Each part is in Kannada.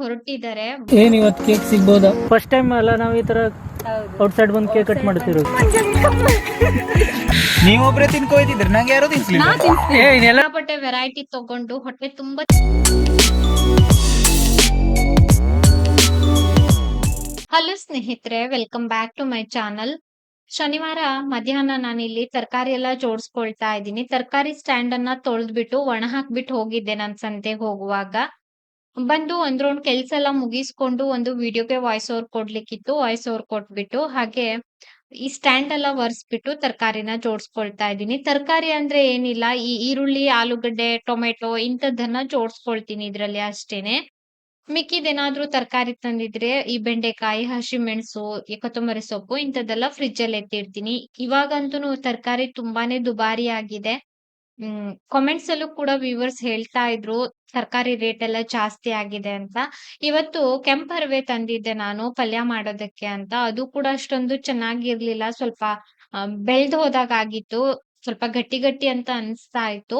ಹೊರಟಿದ್ದಾರೆ. ಏನ್ ಇವತ್ತು ಕೇಕ್ ಸಿಗ್ಬೋದಾ? ಫಸ್ಟ್ ಟೈಮ್ ಅಲ್ಲ ನಾವು ಈ ತರ ಔಟ್ ಸೈಡ್ ಬಂದು ಕೇಕ್ ಕಟ್ ಮಾಡ್ತಿರೋದು. ನೀವೊಬ್ರೆ ತಿನ್ಕೋಯ್ತಿದ್ರಿ ನಂಗೆ ಯಾರೋ ತಿನ್ಸ್ಲಿಲ್ಲ? ಏ ಇನ್ನೆಲ್ಲ ಸಿಕ್ಕಾಪಟ್ಟೆ ವೆರೈಟಿ ತಗೊಂಡು ಹೊಟ್ಟೆ ತುಂಬಾ ಹಲೋ ಸ್ನೇಹಿತರೆ welcome back to my channel ಶನಿವಾರ ಮಧ್ಯಾಹ್ನ ನಾನಿಲ್ಲಿ ತರಕಾರಿ ಎಲ್ಲ ಜೋಡಿಸ್ಕೊಳ್ತಾ ಇದ್ದೀನಿ. ತರಕಾರಿ ಸ್ಟ್ಯಾಂಡ್ ಅನ್ನ ತೊಳೆದ್ಬಿಟ್ಟು ಒಣ ಹಾಕ್ಬಿಟ್ಟು ಹೋಗಿದ್ದೆ ನಾನು ಸಂತೆಗೆ ಹೋಗುವಾಗ. ಬಂದು ಒಂದ್ ರೌಂಡ್ ಕೆಲ್ಸ ಎಲ್ಲ ಮುಗಿಸ್ಕೊಂಡು ಒಂದು ವಿಡಿಯೋಗೆ ವಾಯ್ಸ್ ಓವರ್ ಕೊಡ್ಲಿಕ್ಕಿತ್ತು ವಾಯ್ಸ್ ಓವರ್ ಕೊಟ್ಬಿಟ್ಟು ಹಾಗೆ ಈ ಸ್ಟ್ಯಾಂಡ್ ಎಲ್ಲ ಒರೆಸ್ಬಿಟ್ಟು ತರಕಾರಿನ ಜೋಡಿಸ್ಕೊಳ್ತಾ ಇದ್ದೀನಿ. ತರಕಾರಿ ಅಂದ್ರೆ ಏನಿಲ್ಲ, ಈ ಈರುಳ್ಳಿ, ಆಲೂಗಡ್ಡೆ, ಟೊಮೆಟೊ ಇಂಥದ್ದನ್ನ ಜೋಡಿಸ್ಕೊಳ್ತೀನಿ ಇದ್ರಲ್ಲಿ ಅಷ್ಟೇನೆ. ಮಿಕ್ಕಿದೇನಾದ್ರೂ ತರಕಾರಿ ತಂದಿದ್ರೆ ಈ ಬೆಂಡೆಕಾಯಿ, ಹಸಿಮೆಣಸು ಕೊತ್ತಂಬರಿ ಸೊಪ್ಪು ಇಂಥದ್ದೆಲ್ಲ ಫ್ರಿಜ್ಜಲ್ಲಿ ಎತ್ತಿಡ್ತೀನಿ ಇವಾಗಂತೂ ತರಕಾರಿ ತುಂಬಾನೇ ದುಬಾರಿ ಆಗಿದೆ. ಹ್ಮ್ ಕಾಮೆಂಟ್ಸ್ ಅಲ್ಲೂ ಕೂಡ ವ್ಯೂವರ್ಸ್ ಹೇಳ್ತಾ ಇದ್ರು, ತರಕಾರಿ ರೇಟ್ ಎಲ್ಲ ಜಾಸ್ತಿ ಆಗಿದೆ ಅಂತ. ಇವತ್ತು ಕೆಂಪರ್ವೆ ತಂದಿದ್ದೆ ನಾನು ಪಲ್ಯ ಮಾಡೋದಕ್ಕೆ ಅಂತ. ಅದು ಕೂಡ ಅಷ್ಟೊಂದು ಚೆನ್ನಾಗಿರ್ಲಿಲ್ಲ. ಸ್ವಲ್ಪ ಬೆಳ್ದ್ ಹೋದಾಗ ಆಗಿತ್ತು ಸ್ವಲ್ಪ ಗಟ್ಟಿ ಗಟ್ಟಿ ಅಂತ ಅನ್ಸ್ತಾ ಇತ್ತು.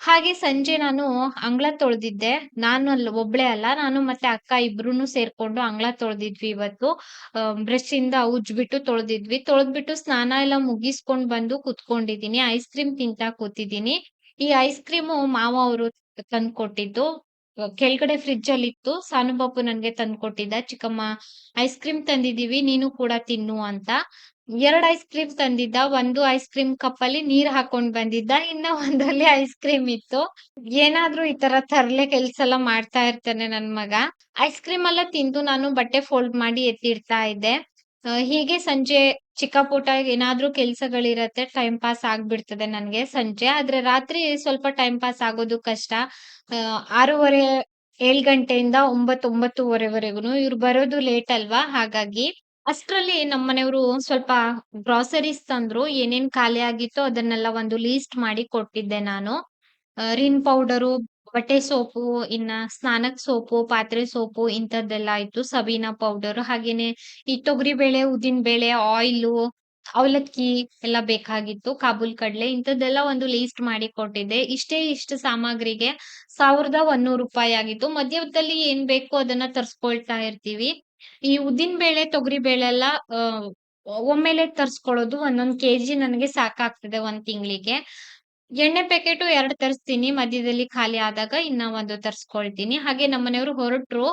ಹಾಗೆ ಸಂಜೆ ನಾನು ಅಂಗಳ ತೊಳೆದಿದ್ದೆ. ನಾನು ಅಲ್ಲಿ ಒಬ್ಳೆ ಅಲ್ಲ. ನಾನು ಮತ್ತೆ ಅಕ್ಕ ಇಬ್ರು ಸೇರ್ಕೊಂಡು ಅಂಗಳ ತೊಳೆದಿದ್ವಿ ಇವತ್ತು. ಬ್ರಷ್ ಇಂದ ಉಜ್ಬಿಟ್ಟು ತೊಳೆದಿದ್ವಿ. ತೊಳೆದ್ಬಿಟ್ಟು ಸ್ನಾನ ಎಲ್ಲ ಮುಗಿಸ್ಕೊಂಡ್ ಬಂದು ಕುತ್ಕೊಂಡಿದೀನಿ ಐಸ್ ಕ್ರೀಮ್ ತಿಂತಾ ಕೂತಿದೀನಿ ಈ ಐಸ್ ಕ್ರೀಮು ಮಾವ ಅವರು ತಂದ್ ಕೊಟ್ಟಿದ್ದು ಕೆಳಗಡೆ ಫ್ರಿಜ್ ಅಲ್ಲಿ ಇತ್ತು. ಸಾನು ಬಾಬು ನನ್ಗೆ ತಂದು ಕೊಟ್ಟಿದ್ದ ಚಿಕ್ಕಮ್ಮ ಐಸ್ ಕ್ರೀಮ್ ತಂದಿದೀವಿ ನೀನು ಕೂಡ ತಿನ್ನು ಅಂತ. ಎರಡ್ ಐಸ್ ಕ್ರೀಮ್ ತಂದಿದ್ದ. ಒಂದು ಐಸ್ ಕ್ರೀಮ್ ಕಪ್ ಅಲ್ಲಿ ನೀರ್ ಹಾಕೊಂಡ್ ಬಂದಿದ್ದ. ಇನ್ನ ಒಂದಲ್ಲಿ ಐಸ್ ಕ್ರೀಮ್ ಇತ್ತು. ಏನಾದ್ರೂ ಈ ತರ ತರ್ಲೆ ಕೆಲ್ಸ ಎಲ್ಲ ಮಾಡ್ತಾ ಇರ್ತಾನೆ ನನ್ ಮಗ. ಐಸ್ ಕ್ರೀಮ್ ಎಲ್ಲ ತಿಂದು ನಾನು ಬಟ್ಟೆ ಫೋಲ್ಡ್ ಮಾಡಿ ಎತ್ತಿಡ್ತಾ ಇದ್ದೆ. ಹೀಗೆ ಸಂಜೆ ಚಿಕ್ಕ ಪುಟ್ಟ ಏನಾದ್ರೂ ಕೆಲ್ಸಗಳಿರತ್ತೆ ಟೈಮ್ ಪಾಸ್ ಆಗ್ಬಿಡ್ತದೆ ನನ್ಗೆ ಸಂಜೆ. ಆದ್ರೆ ರಾತ್ರಿ ಸ್ವಲ್ಪ ಟೈಮ್ ಪಾಸ್ ಆಗೋದು ಕಷ್ಟ. ಆರೂವರೆ, ಏಳ್ ಗಂಟೆಯಿಂದ ಒಂಬತ್ತು ಒಂಬತ್ತುವರೆವರೆಗೂ ಇವ್ರು ಬರೋದು ಲೇಟ್ ಅಲ್ವಾ? ಹಾಗಾಗಿ ಅಷ್ಟರಲ್ಲಿ ನಮ್ಮ ಮನೆಯವರು ಸ್ವಲ್ಪ ಗ್ರಾಸರೀಸ್ ತಂದ್ರು. ಏನೇನ್ ಖಾಲಿ ಆಗಿತ್ತೋ ಅದನ್ನೆಲ್ಲ ಒಂದು ಲೀಸ್ಟ್ ಮಾಡಿ ಕೊಟ್ಟಿದ್ದೆ ನಾನು. ರಿನ್ ಪೌಡರು ಬಟ್ಟೆ ಸೋಪು, ಇನ್ನ ಸ್ನಾನಕ್ ಸೋಪು, ಪಾತ್ರೆ ಸೋಪು ಇಂಥದ್ದೆಲ್ಲ ಇತ್ತು. ಸಬೀನಾ ಪೌಡರ್ ಹಾಗೇನೆ ಈ ತೊಗರಿ ಬೇಳೆ, ಉದ್ದಿನ ಬೇಳೆ ಆಯಿಲು ಅವಲಕ್ಕಿ ಎಲ್ಲ ಬೇಕಾಗಿತ್ತು. ಕಾಬೂಲ್ ಕಡ್ಲೆ ಇಂಥದ್ದೆಲ್ಲ ಒಂದು ಲೀಸ್ಟ್ ಮಾಡಿ ಕೊಟ್ಟಿದ್ದೆ. ಇಷ್ಟೇ ಇಷ್ಟು ಸಾಮಗ್ರಿಗೆ ಸಾವಿರದ ಒಂದೂರು ರೂಪಾಯಿ ಆಗಿತ್ತು. ಮಧ್ಯದಲ್ಲಿ ಏನ್ ಬೇಕು ಅದನ್ನ ತರ್ಸ್ಕೊಳ್ತಾ ಇರ್ತೀವಿ. ಈ ಉದ್ದಿನ ಬೇಳೆ, ತೊಗರಿ ಬೇಳೆ ಎಲ್ಲ ಒಮ್ಮೆಲೆ ತರ್ಸ್ಕೊಳ್ಳೋದು ಒಂದೊಂದ್ ಕೆಜಿ ನನಗೆ ಸಾಕಾಗ್ತದೆ ಒಂದ್ ತಿಂಗಳಿಗೆ. ಎಣ್ಣೆ ಪ್ಯಾಕೆಟು ಎರಡ್ ತರಿಸ್ತೀನಿ ಮಧ್ಯದಲ್ಲಿ ಖಾಲಿ ಆದಾಗ ಇನ್ನ ಒಂದು ತರಿಸ್ಕೊಳ್ತೀನಿ. ಹಾಗೆ ನಮ್ಮನೆಯವರು ಹೊರಟ್ರು.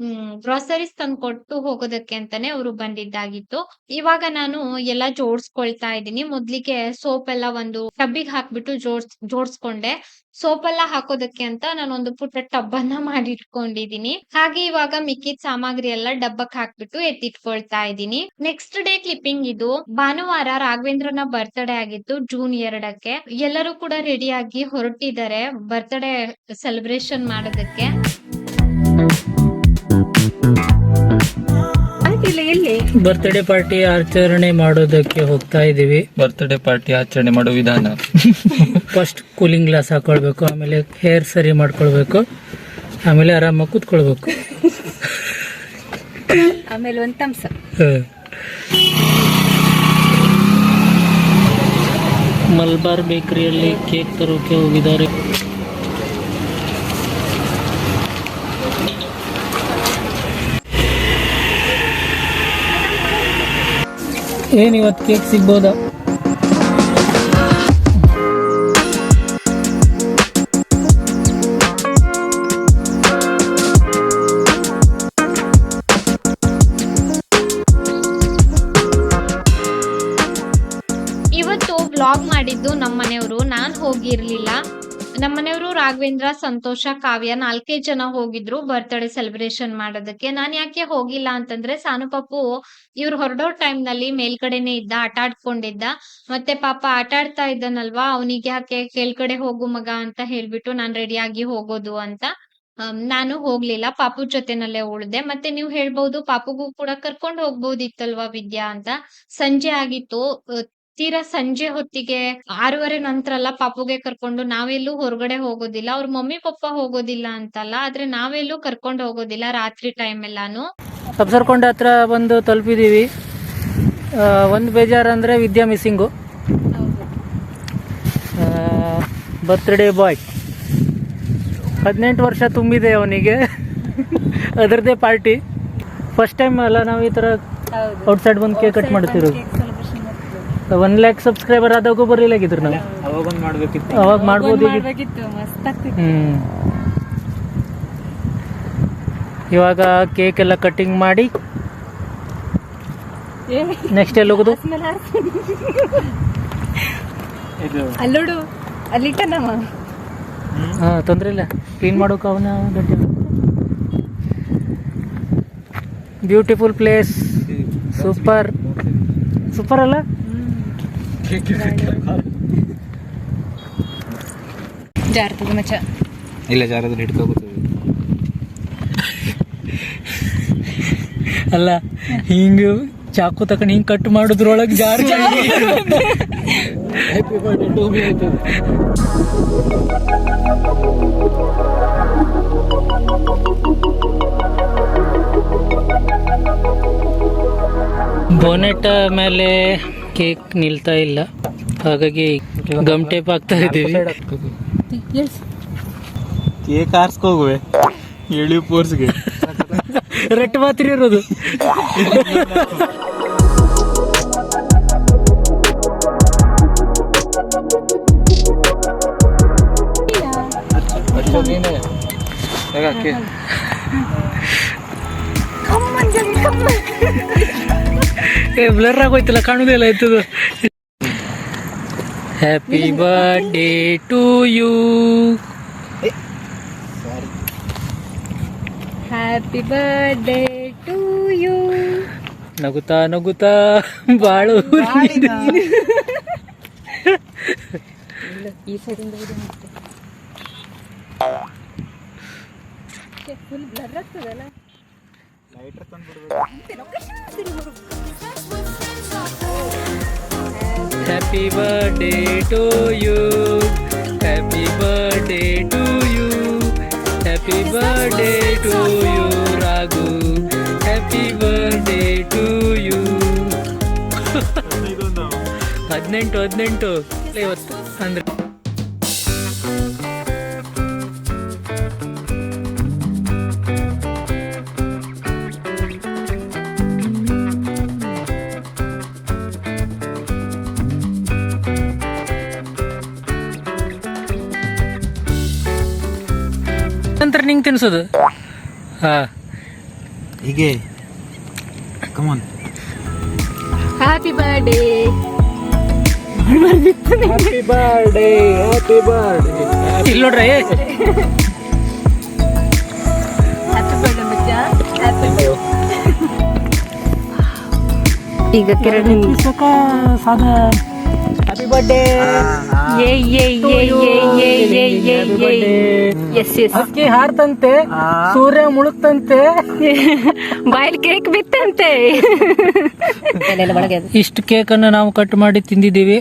ಹ್ಮ್ ಗ್ರಾಸರೀಸ್ ತಂದು ಹೋಗೋದಕ್ಕೆ ಅಂತಾನೆ ಅವರು ಬಂದಿದ್ದಾಗಿತ್ತು. ಇವಾಗ ನಾನು ಎಲ್ಲಾ ಜೋಡ್ಸ್ಕೊಳ್ತಾ ಇದ್ದೀನಿ. ಮೊದ್ಲಿಗೆ ಸೋಪ್ ಎಲ್ಲ ಒಂದು ಟಬ್ಬಿಗೆ ಹಾಕ್ಬಿಟ್ಟು ಜೋಡ್ಸ್, ಜೋಡ್ಸ್ಕೊಂಡೆ. ಸೋಪ್ ಎಲ್ಲ ಹಾಕೋದಕ್ಕೆ ಅಂತ ನಾನು ಒಂದು ಪುಟ್ಟ ಟಬ್ ಅನ್ನ ಮಾಡಿಟ್ಕೊಂಡಿದೀನಿ ಹಾಗೆ ಇವಾಗ ಮಿಕ್ಕಿದ ಸಾಮಗ್ರಿ ಎಲ್ಲ ಡಬ್ಬಕ್ ಹಾಕ್ಬಿಟ್ಟು ಎತ್ತಿಟ್ಕೊಳ್ತಾ ಇದ್ದೀನಿ. ನೆಕ್ಸ್ಟ್ ಡೇ ಕ್ಲಿಪ್ಪಿಂಗ್ ಇದು ಭಾನುವಾರ ರಾಘವೇಂದ್ರನ ಬರ್ತ್ಡೇ ಆಗಿತ್ತು ಜೂನ್ ಎರಡಕ್ಕೆ. ಎಲ್ಲರೂ ಕೂಡ ರೆಡಿ ಆಗಿ ಹೊರಟಿದ್ದಾರೆ ಬರ್ತ್ಡೇ ಸೆಲೆಬ್ರೇಷನ್ ಮಾಡೋದಕ್ಕೆ. ಬರ್ತ್ಡೇ ಪಾರ್ಟಿ ಆಚರಣೆ ಮಾಡೋದಕ್ಕೆ ಹೋಗ್ತಾ ಇದೀವಿ. ಬರ್ತ್ಡೇ ಪಾರ್ಟಿ ಆಚರಣೆ ಮಾಡೋ ವಿಧಾನ. ಫಸ್ಟ್ ಕೂಲಿಂಗ್ ಗ್ಲಾಸ್ ಹಾಕೊಳ್ಬೇಕು ಆಮೇಲೆ ಹೇರ್ ಸರಿ ಮಾಡ್ಕೊಳ್ಬೇಕು ಆಮೇಲೆ ಆರಾಮಾಗಿ ಕೂತ್ಕೊಳ್ಬೇಕು. ಆಮೇಲೆ ಒಂದ್ ತಮ್ಸ. ಮಲ್ಬಾರ್ ಬೇಕರಿಯಲ್ಲಿ ಕೇಕ್ ತರೋಕೆ ಹೋಗಿದ್ದಾರೆ. ಏನ್ ಇವತ್ತು ಕೇಕ್ ಸಿಗ್ಬೋದಾ? ಇವತ್ತು ಬ್ಲಾಗ್ ಮಾಡಿದ್ದು ನಮ್ಮ ಮನೆಯವರು ನಾನು ಹೋಗಿರ್ಲಿಲ್ಲ. ನಮ್ಮ ಮನೆಯವರು ರಾಘವೇಂದ್ರ, ಸಂತೋಷ, ಕಾವ್ಯ ನಾಲ್ಕೇ ಜನ ಹೋಗಿದ್ರು ಬರ್ತ್ಡೇ ಸೆಲೆಬ್ರೇಷನ್ ಮಾಡೋದಕ್ಕೆ. ನಾನ್ ಯಾಕೆ ಹೋಗಿಲ್ಲ ಅಂತಂದ್ರೆ ಸಾನು ಪಾಪು ಇವ್ರು ಹೊರಡೋ ಟೈಮ್ನಲ್ಲಿ ಮೇಲ್ಗಡೆನೆ ಇದ್ದ, ಆಟ ಆಡ್ಕೊಂಡಿದ್ದ. ಮತ್ತೆ ಪಾಪ ಆಟ ಆಡ್ತಾ ಇದ್ದಾನಲ್ವಾ, ಅವನಿಗೆ ಯಾಕೆ ಕೆಳ್ಗಡೆ ಹೋಗು ಮಗ ಅಂತ ಹೇಳ್ಬಿಟ್ಟು ನಾನ್ ರೆಡಿಯಾಗಿ ಹೋಗೋದು ಅಂತ. ನಾನು ಹೋಗ್ಲಿಲ್ಲ, ಪಾಪು ಜೊತೆನಲ್ಲೇ ಉಳ್ದೆ. ಮತ್ತೆ ನೀವು ಹೇಳ್ಬಹುದು ಪಾಪುಗೂ ಕೂಡ ಕರ್ಕೊಂಡು ಹೋಗ್ಬಹುದಿತ್ತಲ್ವಾ ವಿದ್ಯಾ ಅಂತ. ಸಂಜೆ ಆಗಿತ್ತು ತೀರಾ ಸಂಜೆ ಹೊತ್ತಿಗೆ ಆರೂವರೆ ನಂತರ ಎಲ್ಲ ಪಾಪುಗೆ ಕರ್ಕೊಂಡು ನಾವೆಲ್ಲೂ ಹೊರಗಡೆ ಹೋಗೋದಿಲ್ಲ. ಅವ್ರ ಮಮ್ಮಿ ಪಪ್ಪ ಹೋಗೋದಿಲ್ಲ ಅಂತಲ್ಲ ಆದ್ರೆ ನಾವೆಲ್ಲೂ ಕರ್ಕೊಂಡು ಹೋಗೋದಿಲ್ಲ ರಾತ್ರಿ ಟೈಮ್ ಎಲ್ಲಾನು. ಅಬ್ಸರ್ಕೊಂಡ ಹತ್ರ ಬಂದು ತಲುಪಿದೀವಿ. ಆ, ಒಂದು ಬೇಜಾರು ಅಂದ್ರೆ ವಿದ್ಯಾ ಮಿಸ್ಸಿಂಗು. ಬರ್ತ್ಡೇ ಬಾಯ್ ಹದಿನೆಂಟು ವರ್ಷ ತುಂಬಿದೆ ಅವನಿಗೆ. ಅದರದೇ ಪಾರ್ಟಿ ಫಸ್ಟ್ ಟೈಮ್ ಅಲ್ಲ ನಾವು ಈ ತರ ಔಟ್ಸೈಡ್ ಬಂದು ಕೇಕ್ ಕಟ್ ಮಾಡ್ತಿರೋದು. ಒನ್ ಲ್ಯಾಕ್ ಸಬ್ಸ್ಕ್ರೈಬರ್ ಆದಾಗೂ ಬರಲಿಲ್ಲಾಗಿದ್ರು ನಾವು. ಅವಾಗ ಒಂದು ಮಾಡ್ಬೇಕಿತ್ತು. ಅವಾಗ ಮಾಡ್ಬೋದು ಈಗ. ಮಾಡ್ಬೇಕಿತ್ತು ಮಸ್ತ್ ಆಗ್ತಿತ್ತು. ಹ್ಮ್. ಇವಾಗ ಕೇಕ್ ಎಲ್ಲ ಕಟಿಂಗ್ ಮಾಡಿ ನೆಕ್ಸ್ಟ್ ಎಲ್ಲಿ ಹೋಗೋದು? ಇದು. ಅಲ್ಲೋಡು ಅಲ್ಲಿಟ್ಟ ನಮ್ಮ ಹಾ ತೊಂದ್ರೆ ಇಲ್ಲ. ಕ್ಲೀನ್ ಮಾಡೋಕೆ ಅವನ ಗಟ್ಟಿ ಬ್ಯೂಟಿಫುಲ್ ಪ್ಲೇಸ್ ಸೂಪರ್ ಸೂಪರ್ ಅಲ್ಲ? ಜಾರ್ತದ ಮಚ್ಚ. ಇಲ್ಲ ಜಾರದಲ್ಲಿ ಹಿಡ್ಕೋಬೋದು ಅಲ್ಲ ಹಿಂಗ ಚಾಕು ತಕೊಂಡು ಹಿಂಗೆ ಕಟ್ ಮಾಡೋದ್ರೊಳಗೆ ಜಾರ್ ಬೋನೆಟ್ ಮೇಲೆ ಕೇಕ್ ನಿಲ್ತಾ ಇಲ್ಲ. ಹಾಗಾಗಿ ಗಮ್ ಟೇಪ್ ಆಗ್ತಾ ಇದ್ದೀವಿ. ಕೇಕ್ ಆರ್ಸ್ಕೋಗುವೆ. ಎಳಿ ಪೋರ್ಸ್ಗೆ. ರೆಟ್ ಮಾತ್ರ ಇರೋದು. ಯಾಕೆ ಏ ಬ್ಲರ್ ಆಗೋಯ್ತಲ್ಲ ಕಾಣುದಿಲ್ಲ ಆಯ್ತದು happy birthday to you happy birthday to you ನಗುತ್ತಾ ನಗುತ್ತಾ ಬಾಳು ಈ ಸೈಡಿಂದ ಫುಲ್ ಬ್ಲರ್ ಆಗ್ತದಲ್ಲ. Happy birthday to you happy birthday to you happy birthday to you Raghu happy birthday to you ಹದಿನೆಂಟು ಹದಿನೆಂಟು. ಇವತ್ತು ಅಂದ್ರೆ ನಂತರ ನಿಂಗೆ ತಿನ್ಸೋದು. ಹಾ. ಹೀಗೆ. Come on happy birthday happy birthday happy birthday ಇಲ್ಲಿ ನೋಡ್ರಿ. ಹ್ಯಾಪಿ ಬರ್ಡೇ ಮಚ್ಚ. ಈಗ ಕಿರಣ್ ಹ್ಯಾಪಿ ಬರ್ಡೇ ಅಕ್ಕಿ ಹಾರ್ತಂತೆ ಸೂರ್ಯ ಮುಳುಗ್ತಂತೆ. ಬಾಯಲ್ ಕೇಕ್ ಬಿತ್ತಂತೆ. ಇಷ್ಟು ಕೇಕ್ ಅನ್ನ ನಾವು ಕಟ್ ಮಾಡಿ ತಿಂದಿದೀವಿ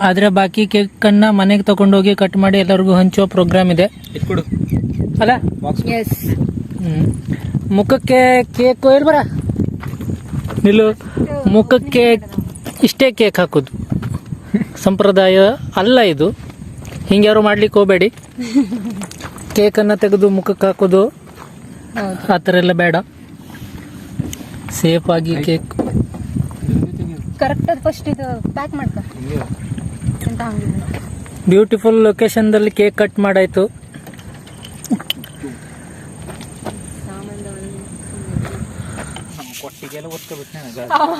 ಆದ್ರೆ ಬಾಕಿ ಕೇಕ್ ಅನ್ನ ಮನೆಗೆ ತಗೊಂಡೋಗಿ ಕಟ್ ಮಾಡಿ ಎಲ್ಲರಿಗೂ ಹಂಚೋ ಪ್ರೋಗ್ರಾಮ್ ಇದೆ. ಅಲ್ಲ? ಮುಖಕ್ಕೆ ಕೇಕ್ ಎಲ್ಲಿ ಬರ. ನಿಲ್ಲು. ಮುಖಕ್ಕೆ ಇಷ್ಟೇ ಕೇಕ್ ಹಾಕೋದು. ಸಂಪ್ರದಾಯ ಅಲ್ಲ ಇದು. ಹಿಂಗೆ ಯಾರು ಮಾಡ್ಲಿಕ್ಕೆ ಹೋಗಬೇಡಿ. ಕೇಕನ್ನು ತೆಗೆದು ಮುಖಕ್ಕೆ ಹಾಕೋದು ಆ ಥರ ಎಲ್ಲ ಬೇಡ. ಸೇಫ್ ಆಗಿ ಕೇಕ್ ಕರೆಕ್ಟಾಗಿ ಫಸ್ಟ್ ಇದು ಪ್ಯಾಕ್ ಮಾಡ್ಕ. ಬ್ಯೂಟಿಫುಲ್ ಲೊಕೇಶನ್ದಲ್ಲಿ ಕೇಕ್ ಕಟ್ ಮಾಡಾಯ್ತು. ಕೊಟ್ಟಿಗೆಲ್ಲ ಒತ್ಕೊಬಿಟ್ನೆ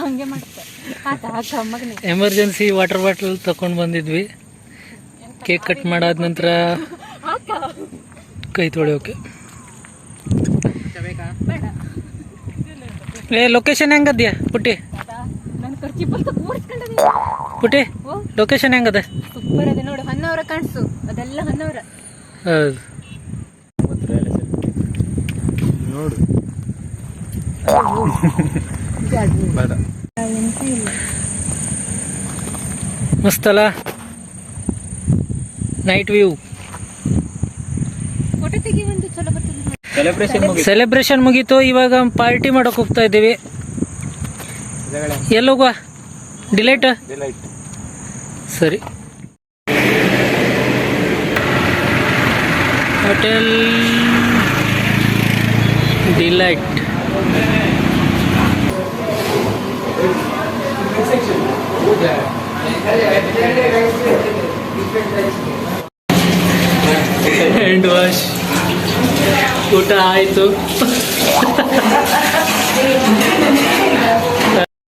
ಹಂಗೆ ಮಾಡ್ತಾರೆ ಆತ ಹಾಕ ಮಗನೇ. ಎಮರ್ಜೆನ್ಸಿ ವಾಟರ್ ಬಾಟಲ್ ತಕೊಂಡ್ ಬಂದಿದ್ವಿ. ಕೇಕ್ ಕಟ್ ಮಾಡಾದ ನಂತರ ಕೈ ತೊಳೆಯೋಕೆ. ಏ ಲೊಕೇಶನ್ ಹೆಂಗದ್ಯಾ? ಪುಟ್ಟಿ? ಪುಟ್ಟಿ ಲೊಕೇಶನ್ ಹೆಂಗದ? ಸೂಪರ್ ಅದ ನೋಡು ಹನ್ನವರ ಕಾಣಿಸು. ಅದೆಲ್ಲ ಹನ್ನವರ ಹೌದು. ನೋಡು. ಬೇಡ ಮಸ್ತಲ್ಲ ನೈಟ್ ವ್ಯೂ ಸೆಲೆಬ್ರೇಷನ್ ಮುಗಿ ಮುಗೀತು. ಇವಾಗ ಪಾರ್ಟಿ ಮಾಡಕ್ ಹೋಗ್ತಾ ಇದ್ದೀವಿ. ಎಲ್ಲೋಗುವ ಡಿಲೈಟ್ ಡಿಲೈಟ್ ಸರಿ. ಹೋಟೆಲ್ ಡಿಲೈಟ್ ಹ್ಯಾಂಡ್ ವಾಶ್ ಊಟ ಆಯಿತು.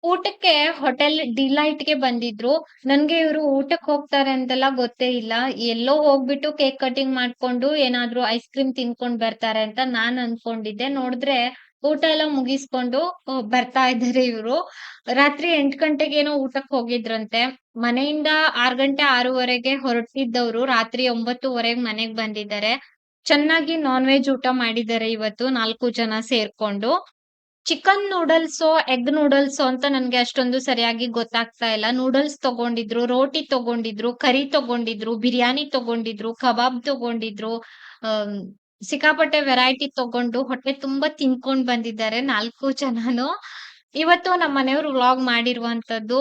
ಊಟಕ್ಕೆ ಹೋಟೆಲ್ ಡಿಲೈಟ್ಗೆ ಬಂದಿದ್ರು. ನನ್ಗೆ ಇವರು ಊಟಕ್ಕೆ ಹೋಗ್ತಾರೆ ಅಂತೆಲ್ಲ ಗೊತ್ತೇ ಇಲ್ಲ. ಎಲ್ಲೋ ಹೋಗ್ಬಿಟ್ಟು ಕೇಕ್ ಕಟಿಂಗ್ ಮಾಡ್ಕೊಂಡು ಏನಾದ್ರು ಐಸ್ ಕ್ರೀಮ್ ತಿನ್ಕೊಂಡ್ ಬರ್ತಾರೆ ಅಂತ ನಾನ್ ಅನ್ಕೊಂಡಿದ್ದೆ. ನೋಡಿದ್ರೆ ಊಟ ಎಲ್ಲ ಮುಗಿಸ್ಕೊಂಡು ಬರ್ತಾ ಇದ್ದಾರೆ ಇವರು. ರಾತ್ರಿ ಎಂಟ್ ಗಂಟೆಗೇನೋ ಊಟಕ್ಕೆ ಹೋಗಿದ್ರಂತೆ. ಮನೆಯಿಂದ ಆರ್ ಗಂಟೆ ಆರೂವರೆಗೆ ಹೊರಟಿದ್ದವ್ರು ರಾತ್ರಿ ಒಂಬತ್ತುವರೆಗೆ ಮನೆಗ್ ಬಂದಿದ್ದಾರೆ. ಚೆನ್ನಾಗಿ ನಾನ್ ವೆಜ್ ಊಟ ಮಾಡಿದ್ದಾರೆ ಇವತ್ತು ನಾಲ್ಕು ಜನ ಸೇರ್ಕೊಂಡು. ಚಿಕನ್ ನೂಡಲ್ಸ್, ಎಗ್ ನೂಡಲ್ಸ್ ಅಂತ ನನ್ಗೆ ಅಷ್ಟೊಂದು ಸರಿಯಾಗಿ ಗೊತ್ತಾಗ್ತಾ ಇಲ್ಲ. ನೂಡಲ್ಸ್ ತಗೊಂಡಿದ್ರು, ರೋಟಿ ತಗೊಂಡಿದ್ರು, ಕರಿ ತಗೊಂಡಿದ್ರು, ಬಿರಿಯಾನಿ ತಗೊಂಡಿದ್ರು, ಕಬಾಬ್ ತಗೊಂಡಿದ್ರು ಸಿಕ್ಕಾಪಟ್ಟೆ ವೆರೈಟಿ ತಗೊಂಡು ಹೊಟ್ಟೆ ತುಂಬಾ ತಿನ್ಕೊಂಡ್ ಬಂದಿದ್ದಾರೆ ನಾಲ್ಕು ಜನನು. ಇವತ್ತು ನಮ್ಮ ಮನೆಯವರು ವ್ಲಾಗ್ ಮಾಡಿರುವಂತದ್ದು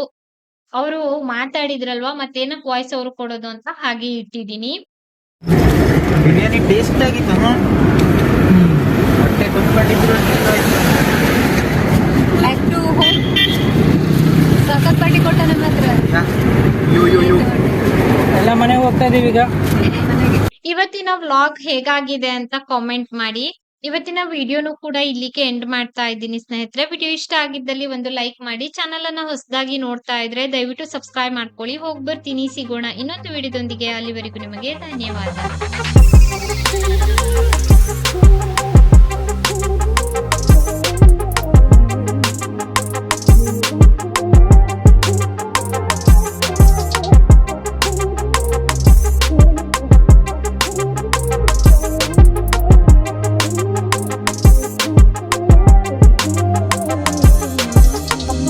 ಅವರು ಮಾತಾಡಿದ್ರಲ್ವಾ ಮತ್ತೇನಕ್ ವಾಯ್ಸ್ ಅವರು ಕೊಡೋದು ಅಂತ ಹಾಗೆ ಇಟ್ಟಿದೀನಿ ಬಿರಿಯಾನಿ ಟೇಸ್ಟ್ ಆಗಿತ್ತು? ಹೊಟ್ಟೆ ಸಖತ್ ಕೊಟ್ಟ ನಮ್ಮ ಹತ್ರ. ಎಲ್ಲ ಮನೆಗೆ ಹೋಗ್ತಾ ಇದೀವಿ ಈಗ. ಇವತ್ತಿನ ವ್ಲಾಗ್ ಹೇಗಾಗಿದೆ ಅಂತ ಕಾಮೆಂಟ್ ಮಾಡಿ. ಇವತ್ತಿನ ವಿಡಿಯೋನು ಕೂಡ ಇಲ್ಲಿಗೆ ಎಂಡ್ ಮಾಡ್ತಾ ಇದ್ದೀನಿ ಸ್ನೇಹಿತರೆ. ವಿಡಿಯೋ ಇಷ್ಟ ಆಗಿದ್ದಲ್ಲಿ ಒಂದು ಲೈಕ್ ಮಾಡಿ. ಚಾನಲ್ ಅನ್ನ ಹೊಸದಾಗಿ ನೋಡ್ತಾ ಇದ್ರೆ ದಯವಿಟ್ಟು ಸಬ್ಸ್ಕ್ರೈಬ್ ಮಾಡ್ಕೊಳ್ಳಿ. ಹೋಗಿ ಬರ್ತೀನಿ ಸಿಗೋಣ ಇನ್ನೊಂದು ವಿಡಿಯೋದೊಂದಿಗೆ ಅಲ್ಲಿವರೆಗೂ ನಿಮಗೆ ಧನ್ಯವಾದ.